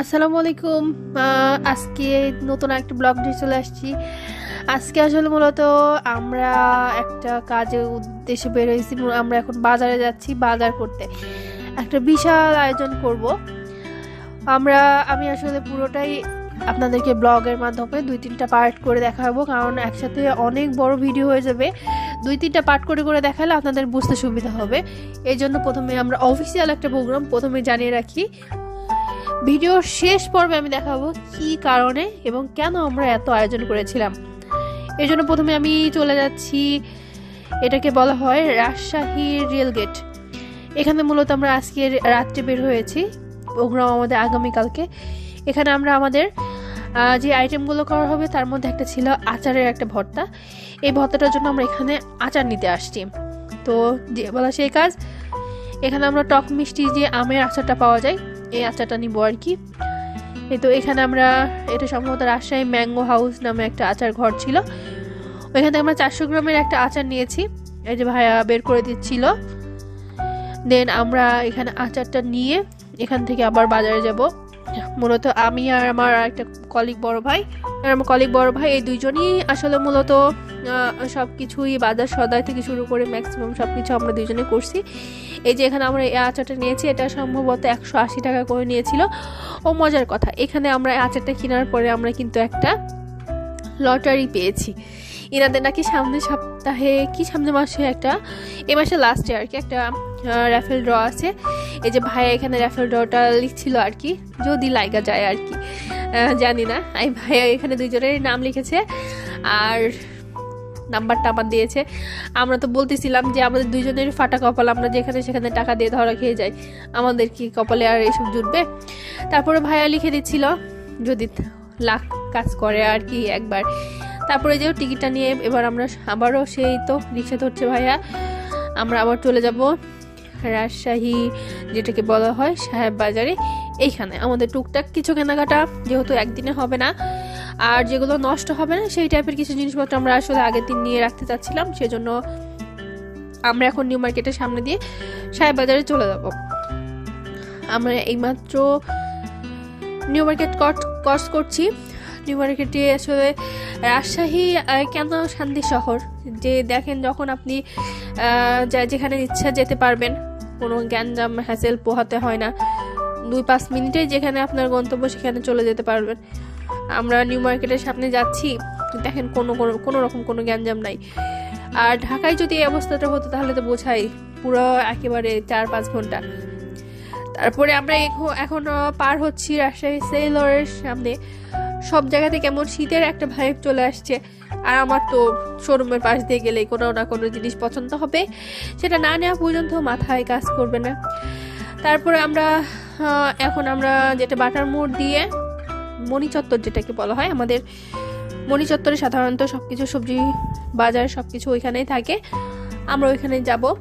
আসসালামু আলাইকুম। আজকে নতুন একটা ব্লগ নিয়ে চলে আসছি। আজকে আসলে মূলত আমরা একটা কাজের উদ্দেশ্যে বের হয়েছি। আমরা এখন বাজারে যাচ্ছি বাজার করতে। একটা বিশাল আয়োজন করব। আমরা, আমি আসলে পুরোটাই আপনাদেরকে ব্লগের মাধ্যমে দুই, তিনটা পার্ট করে দেখাবো। কারণ একসাথে অনেক বড় ভিডিও হয়ে যাবে। দুই, তিনটা পার্ট করে করে দেখালে আপনাদের বুঝতে সুবিধা হবে। এই জন্য প্রথমে আমরা অফিসিয়াল একটা প্রোগ্রাম প্রথমে জানিয়ে রাখি। ভিডিওর শেষ পর্বে আমি দেখাবো কি কারণে এবং কেন আমরা এত আয়োজন করেছিলাম। এর জন্য প্রথমে আমি চলে যাচ্ছি, এটাকে বলা হয় রাজশাহী রেলগেট এখানে মূলত আমরা আজকে রাত্রে বের হয়েছি, প্রোগ্রাম আমাদের আগামীকালকে। এখানে আমরা আমাদের যে আইটেমগুলো করা হবে তার মধ্যে একটা ছিল আচারের একটা ভর্তা। এই ভর্তাটার জন্য আমরা এখানে আচার নিতে আসছি। তো যে বলা সেই কাজ। এখানে আমরা টক মিষ্টি যে আমের আচারটা পাওয়া যায়। এই আচারটা নিব আর কি। তো এখানে আমরা, এটা সম্ভবত রাজশাহী ম্যাঙ্গো হাউস নামে একটা আচার ঘর ছিল। ওইখান থেকে আমরা চারশো গ্রামের একটা আচার নিয়েছি। এই যে ভাইয়া বের করে দিচ্ছিল। দেন আমরা এখানে আচারটা নিয়ে এখান থেকে আবার বাজারে যাব। মূলত আমি আর আমার একটা কলিগ বড় ভাই, আর আমার কলিগ বড় ভাই এই দুইজনই আসলে মূলত সব কিছুই বাজার সদাই থেকে শুরু করে ম্যাক্সিমাম সব কিছু আমরা দুইজনে করছি। এই যে এখানে আমরা এই আচারটা নিয়েছি, এটা সম্ভবত একশো আশি টাকা করে নিয়েছিল। ও মজার কথা, এখানে আমরা আচারটা কেনার পরে আমরা কিন্তু একটা লটারি পেয়েছি। এনাদের নাকি সামনের সপ্তাহে, কি সামনের মাসে একটা, এ মাসে লাস্টে আর কি একটা র্যাফেল ড্র আছে। এই যে ভাইয়া এখানে র্যাফেল ড্রটা লিখছিল আর কি, যদি লাইগা যায় আর কি। জানি না এই ভাইয়া এখানে দুইজনের নাম লিখেছে। আর নাম্বারটা আমার দিয়েছে। আমরা তো বলতেছিলাম যে আমাদের দুইজনের ফাটা কপাল, আমরা যেখানে সেখানে টাকা দিয়ে ধরা খেয়ে যাই। আমাদের কি কপালে আর এসব জুটবে? তারপরে ভাইয়া লিখে দিচ্ছিল, যদি লাখ কাজ করে আর কি একবার। তারপরে যে টিকিটটা নিয়ে এবার আমরা আবারও সেই তো রিক্সা ধরছে ভাইয়া। আমরা আবার চলে যাব রাজশাহী, যেটাকে বলা হয় সাহেব বাজারে। এইখানে আমাদের টুকটাক কিছু কেনাকাটা, যেহেতু একদিনে হবে না আর যেগুলো নষ্ট হবে না, সেই টাইপের কিছু জিনিসপত্র আমরা আসলে আগের দিন নিয়ে রাখতে চাচ্ছিলাম, সেজন্য আমরা এখন নিউ মার্কেটের সামনে দিয়ে সাহেব বাজারে চলে যাব। আমরা এইমাত্র নিউ মার্কেট ক্রস করছি। নিউ মার্কেটে আসলে রাজশাহী কেন শান্তি শহর? যে দেখেন যখন আপনি যেখানে ইচ্ছা যেতে পারবেন, কোনো গ্যাঞ্জাম হ্যাসেল পোহাতে হয় না। দুই পাঁচ মিনিটে যেখানে আপনার গন্তব্য সেখানে চলে যেতে পারবেন। আমরা নিউ মার্কেটের সামনে যাচ্ছি। দেখেন কোনো কোনো রকম কোনো গ্যাঞ্জাম নাই। আর ঢাকায় যদি এই অবস্থাটা হতো তাহলে তো বোঝাই পুরো একেবারে চার পাঁচ ঘণ্টা। তারপরে আমরা এখো- এখন পার হচ্ছি রাজশাহী সেলরের সামনে। সব জায়গাতে কেমন শীতের একটা ভাইব চলে আসছে। আর আমার তো শোরুমের পাশ দিয়ে গেলেই কোনো না কোনো জিনিস পছন্দ হবে। সেটা না নেওয়া পর্যন্ত মাথায় কাজ করবে না। তারপরে আমরা এখন আমরা যেটা বাটার মোড় দিয়ে মণিচত্বর যেটাকে বলা হয়, আমাদের মণিচত্বরে সাধারণত সব কিছু সবজি, বাজার সব কিছু ওইখানেই থাকে। আমরা ওইখানে যাব।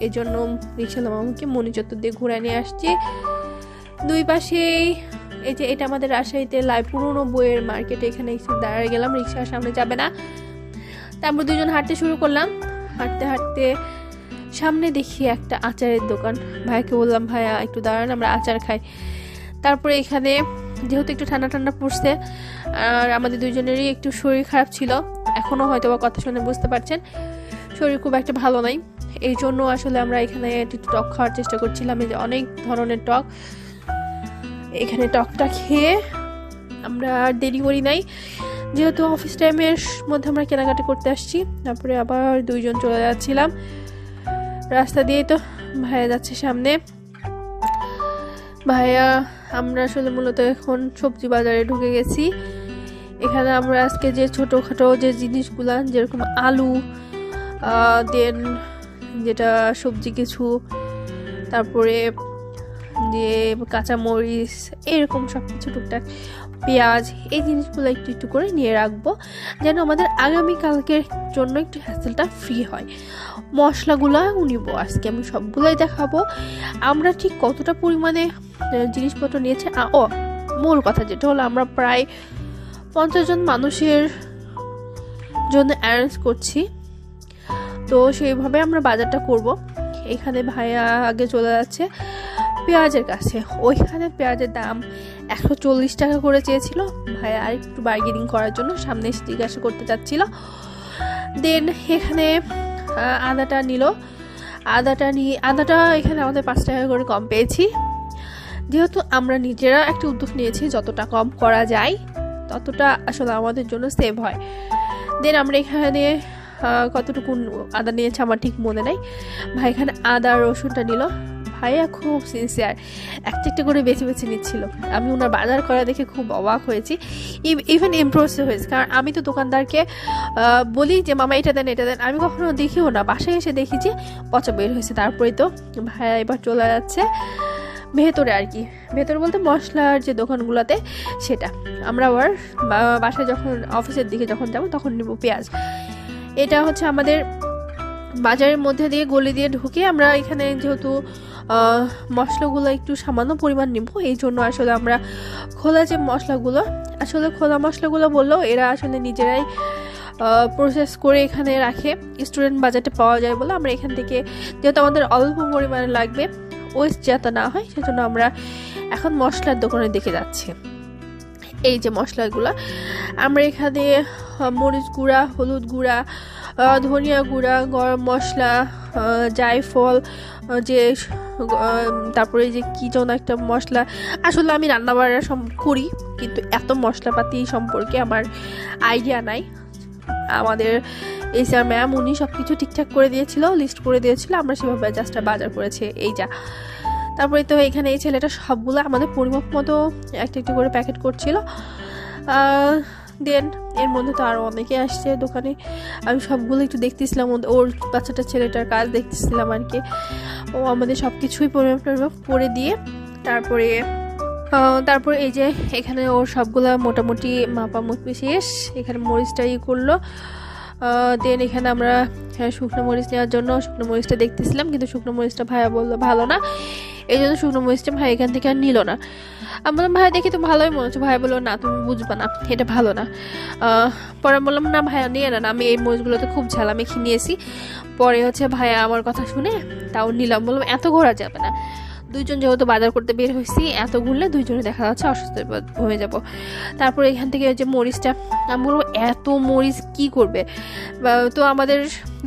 এই জন্য রিক্সালাম আমাকে মণিচত্বর দিয়ে ঘুরে নিয়ে আসছি। দুই পাশেই এই যে এটা আমাদের রাজশাহীতে লাই পুরনো বইয়ের মার্কেটে এখানে দাঁড়িয়ে গেলাম, রিক্সার সামনে যাবে না। তারপর দুজন হাঁটতে শুরু করলাম। হাঁটতে হাঁটতে সামনে দেখি একটা আচারের দোকান। ভাইকে বললাম, ভাইয়া, একটু দাঁড়ান, আমরা আচার খাই। তারপরে এখানে যেহেতু একটু ঠান্ডা ঠান্ডা পড়ছে, আর আমাদের দুজনেরই একটু শরীর খারাপ ছিল, এখনও হয়তো বা কথা শুনে বুঝতে পারছেন, শরীর খুব একটা ভালো নাই। এই জন্য আসলে আমরা এখানে একটু টক খাওয়ার চেষ্টা করছিলাম যে অনেক ধরনের টক। এখানে টকটা খেয়ে আমরা দেরি করি নাই। যেহেতু অফিস টাইমের মধ্যে আমরা কেনাকাটা করতে আসছি, তারপরে আবার দুইজন চলে যাচ্ছিলাম। রাস্তা দিয়ে তো ভাইয়া যাচ্ছে সামনে। ভাইয়া, আমরা আসলে মূলত এখন সবজি বাজারে ঢুকে গেছি। এখানে আমরা আজকে যে ছোটোখাটো যে জিনিসগুলা, যেরকম আলু দেন যেটা সবজি কিছু, তারপরে যে কাঁচামরিচ, এরকম সব কিছু টুকটাক। পেঁয়াজ, এই জিনিসগুলো একটু একটু করে নিয়ে রাখব, যেন আমাদের আগামীকালকের জন্য একটু হ্যাসেলটা ফ্রি হয়। মশলাগুলো নিব আজকে আমি সবগুলোই দেখাবো। আমরা ঠিক কতটা পরিমাণে জিনিসপত্র নিয়েছে ও, মূল কথা যেটা হলো, আমরা প্রায় পঞ্চাশ জন মানুষের জন্য অ্যারেঞ্জ করছি। তো সেইভাবে আমরা বাজারটা করব। এখানে ভাইয়া আগে চলে যাচ্ছে পেঁয়াজের কাছে। ওইখানে পেঁয়াজের দাম একশো চল্লিশ টাকা করে চেয়েছিল। ভাইয়া আর একটু বার্গেনিং করার জন্য সামনে এসে জিজ্ঞাসা করতে চাচ্ছিল। দেন এখানে আদাটা নিল। আদাটা নিয়ে, আদাটা এখানে আমাদের পাঁচ টাকা করে কম পেয়েছি। যেহেতু আমরা নিজেরা একটা উদ্যোগ নিয়েছি, যতটা কম করা যায়, ততটা আসলে আমাদের জন্য সেভ হয়। দেন আমরা এখানে কতটুকু আদা নিয়েছে আমার ঠিক মনে নাই। ভাই এখানে আদা রসুনটা নিল। ভাইয়া খুব সিনসিয়ার একটা একটা করে বেছে বেছে নিচ্ছিল। আমি ওনার বাজার করা দেখে খুব অবাক হয়েছি। ইভেন ইমপ্রেস হয়েছে। কারণ আমি তো দোকানদারকে বলি যে, মামা, এটা দেন এটা দেন। আমি কখনো দেখিও না। বাসায় এসে দেখি যে, পচা বের হয়েছে। তারপরে তো ভাইয়া এবার চলে যাচ্ছে ভেতরে আর কি। ভেতরে বলতে মশলার যে দোকানগুলোতে, সেটা। আমরা আবার বাসায় যখন অফিসের দিকে যখন যাব, তখন নেব পেঁয়াজ। এটা হচ্ছে আমাদের বাজারের মধ্যে দিয়ে গলি দিয়ে ঢুকে আমরা এখানে যেহেতু মশলাগুলো একটু সামান্য পরিমাণ নিব, এই জন্য আসলে আমরা খোলা যে মশলাগুলো, আসলে খোলা মশলাগুলো বললেও এরা আসলে নিজেরাই প্রসেস করে এখানে রাখে। স্টুডেন্ট বাজারে পাওয়া যায় বলে আমরা এখান থেকে, যেহেতু আমাদের অল্প পরিমাণে লাগবে ওয়েস্ট যাতে না হয়, সেজন্য আমরা এখন মশলার দোকানে দেখে যাচ্ছি। এই যে মশলাগুলো, আমরা এখানে মরিচ গুঁড়া, হলুদ গুঁড়া ধনিয়া গুঁড়া, গরম মশলা জায়ফল যে তারপরে যে কী যেন একটা মশলা। আসলে আমি রান্না বান্না সম- করি, কিন্তু এত মশলাপাতি সম্পর্কে আমার আইডিয়া নাই। আমাদের এই স্যার ম্যাম, উনি সব কিছু ঠিকঠাক করে দিয়েছিল, লিস্ট করে দিয়েছিল, আমরা সেভাবে জাস্ট বাজার করেছি, এই যা। তারপরে তো এখানে এই ছেলেটা সবগুলো আমাদের পরিমাপ মতো একটা একটা করে প্যাকেট করছিল। দেন এর মধ্যে তো আরও অনেকে আসছে দোকানে। আমি সবগুলো একটু দেখতেছিলাম ওর- বাচ্চাটা ছেলেটার কাজ দেখতেছিলাম আর কি। ও আমাদের সব কিছুই পরিমাপ করে দিয়ে তারপরে তারপর এই যে এখানে ওর সবগুলা মোটামুটি মাপামাপি শেষ। এখানে মরিচটা ই করল দেন এখানে আমরা হ্যাঁ, শুকনো মরিচ নেওয়ার জন্য শুকনো মরিচটা দেখতেছিলাম কিন্তু শুকনো মরিচটা ভাইয়া বলল ভালো না। এই জন্য শুকনো মরিচটা ভাই এখান থেকে আর নিল না। আমি বললাম ভাই দেখি তো ভালোই মনে হচ্ছে। ভাই বলল, না, তুমি বুঝবে না এটা ভালো না। পরে বললাম, না, ভাইয়া, নিয়ে না আমি এই মরিচগুলোতে খুব ঝালা মেখে নিয়েছি। পরে হচ্ছে ভাইয়া আমার কথা শুনে তাও নিলাম। বললাম, এত ঘোরা যাবে না। দুইজন যেহেতু বাজার করতে বের হয়েছি, এত ঘুরলে দুইজনে দেখা যাচ্ছে অসুস্থ হয়ে যাব। তারপর এখান থেকে যে মরিচটা, আমি বলব এত মরিচ কি করবে? তো আমাদের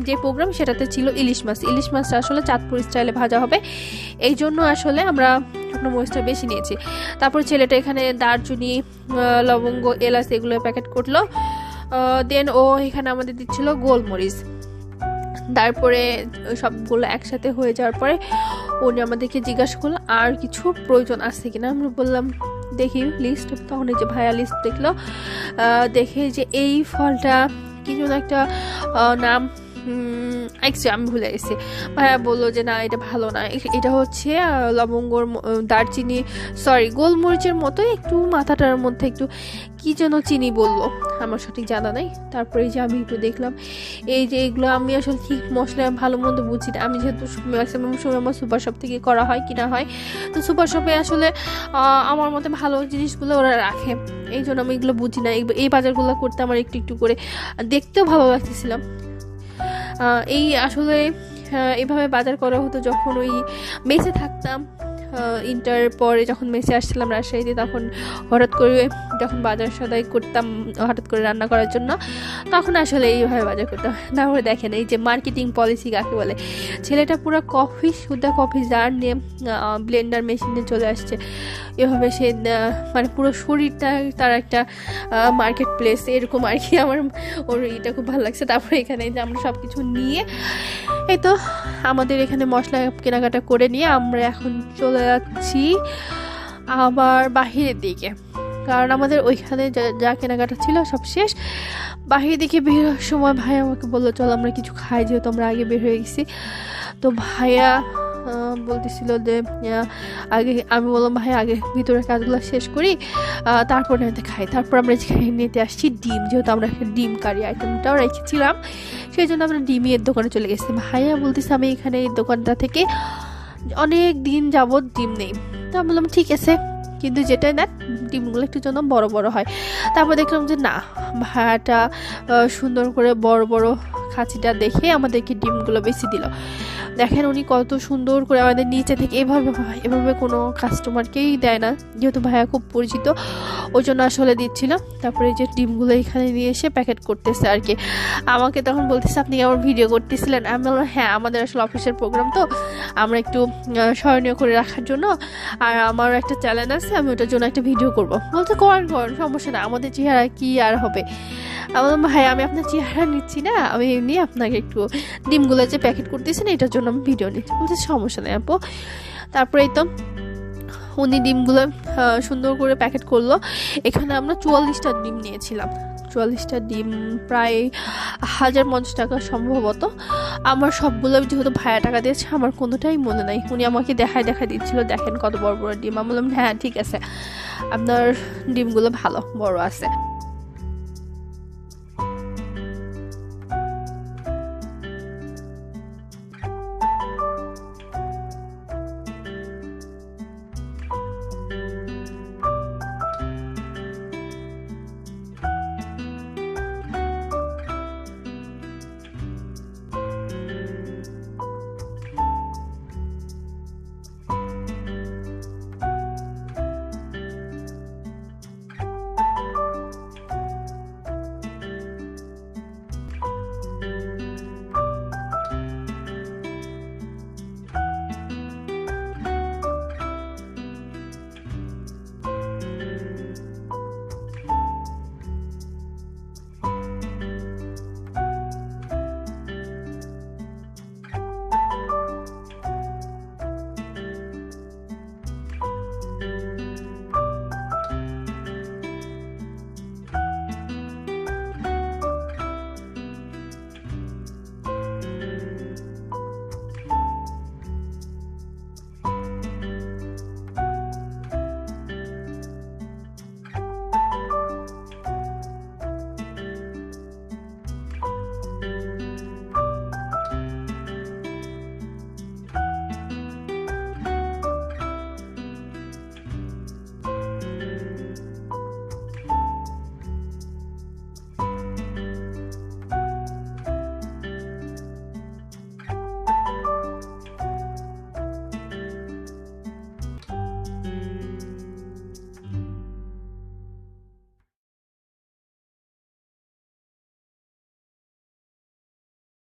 যে প্রোগ্রাম সেটাতে ছিল ইলিশ মাছ। ইলিশ মাছটা আসলে চাঁদপুর স্টাইলে ভাজা হবে। এই জন্য আসলে আমরা শুকনো মরিচটা বেশি নিয়েছি। তারপর ছেলেটা এখানে দারচুনি লবঙ্গ, এলাচ এগুলো প্যাকেট করল। দেন ও এখানে আমাদের দিচ্ছিল গোলমরিচ। তারপরে সবগুলো একসাথে হয়ে যাওয়ার পরে উনি আমাদেরকে জিজ্ঞাসা করল, আর কিছু প্রয়োজন আছে কিনা? আমরা বললাম, দেখি লিস্ট তখন যে ভাইয়া লিস্ট দেখল দেখে যে এই ফলটা কি যেন একটা নাম একচুয়ালি আমি ভুলে গেছি। ভাইয়া বলল যে, না, এটা ভালো না। এটা হচ্ছে লবঙ্গর দারচিনি সরি গোলমরিচের মতো একটু মাথাটার মধ্যে একটু কি যেন চিনি বলল। আমার সঠিক জানা নাই। তারপরে যে আমি একটু দেখলাম, এই যে এগুলো আমি আসলে ঠিক মশলা ভালো মন্দ বুঝি না। আমি যেহেতু ম্যাক্সিমাম সময় আমার সুপার শপ থেকে করা হয় কিনা হয়। তো সুপার শপে আসলে আমার মতে ভালো জিনিসগুলো ওরা রাখে। এই জন্য আমি এগুলো বুঝি না। এই- বাজারগুলো করতে আমার একটু একটু করে দেখতেও ভালো লাগতেছিলাম এই আসলে এভাবে বাজার করা হতো যখন ওই বেঁচে থাকতাম। ইন্টার পরে যখন মেসে আসছিলাম রাজশাহীতে তখন হঠাৎ করে যখন বাজার সদাই করতাম, হঠাৎ করে রান্না করার জন্য, তখন আসলে এইভাবে বাজার করতাম তারপরে দেখেন এই যে মার্কেটিং পলিসি কাকে বলে? ছেলেটা পুরো কফি সুদ্ধা কফি জার নিয়ে ব্লেন্ডার মেশিনে চলে আসছে। এভাবে সে মানে পুরো শরীরটা, তার একটা মার্কেট প্লেস এরকম আর কি। আমার ওর এটা খুব ভালো লাগছে। তারপরে এখানে যে আমরা সব কিছু নিয়ে এই তো, আমাদের এখানে মশলা কেনাকাটা করে নিয়ে আমরা এখন চলে যাচ্ছি আবার বাহিরের দিকে। কারণ আমাদের ওইখানে যা- কেনাকাটা ছিল সব শেষ। বাহিরের দিকে বের সময় ভাই আমাকে বলল, চলো আমরা কিছু খাই, যেহেতু আমরা আগে বের হয়ে গেছি। তো ভাইয়া বলতেছিল যে আগে আমি বললাম, ভাই, আগে ভিতরের কাজগুলো শেষ করি তারপর নিতে খাই। তারপর আমরা যেখানে নিতে আসছি ডিম। যেহেতু আমরা ডিম কারি আইটেমটাও রেখেছিলাম সেই জন্য আমরা ডিমের দোকানে চলে গেছি। ভাইয়া বলতেছি, আমি এখানে এই দোকানটা থেকে অনেক দিন যাবৎ ডিম নেই। তো আমি বললাম, ঠিক আছে, কিন্তু যেটাই না ডিমগুলো একটু জন্য বড় বড় হয়। তারপর দেখলাম যে, না ভাড়াটা সুন্দর করে বড় বড় খাঁচিটা দেখে আমাদেরকে ডিমগুলো বেশি দিল। দেখেন উনি কত সুন্দর করে আমাদের নিচে থেকে এভাবে এভাবে কোনো কাস্টমারকেই দেয় না। যেহেতু ভাইয়া খুব পরিচিত, ওই জন্য আসলে দিচ্ছিল। তারপরে যে ডিমগুলো এখানে নিয়ে এসে প্যাকেট করতেছে আর কি আমাকে তখন বলতেছে, আপনি আমার ভিডিও করতেছিলেন? আমি বললাম হ্যাঁ আমাদের আসলে অফিসের প্রোগ্রাম তো। আমরা একটু স্মরণীয় করে রাখার জন্য। আর আমার একটা চ্যানেল আছে, আমি ওটার জন্য একটা ভিডিও করব। বলতে করেন করেন, সমস্যা না আমাদের চেহারা কি আর হবে? আমার ভাই আমি আপনার চেহারা নিচ্ছি না। আমি এমনি আপনাকে একটু ডিমগুলো যে প্যাকেট করতেছি না এটার জন্য আমি ভিডিও নিচ্ছি। বলতে সমস্যা নেই আপু। তারপরে এই তো উনি ডিমগুলো সুন্দর করে প্যাকেট করল। এখানে আমরা চুয়াল্লিশটা ডিম নিয়েছিলাম। চুয়াল্লিশটা ডিম প্রায় হাজার পঞ্চাশ টাকা সম্ভবত। আমার সবগুলো যেহেতু ভাড়া টাকা দিয়েছে, আমার কোনোটাই মনে নাই। উনি আমাকে দেখায় দেখা দিচ্ছিল, দেখেন কত বড় বড় ডিম। আমি বললাম হ্যাঁ ঠিক আছে। আপনার ডিমগুলো ভালো, বড় আছে।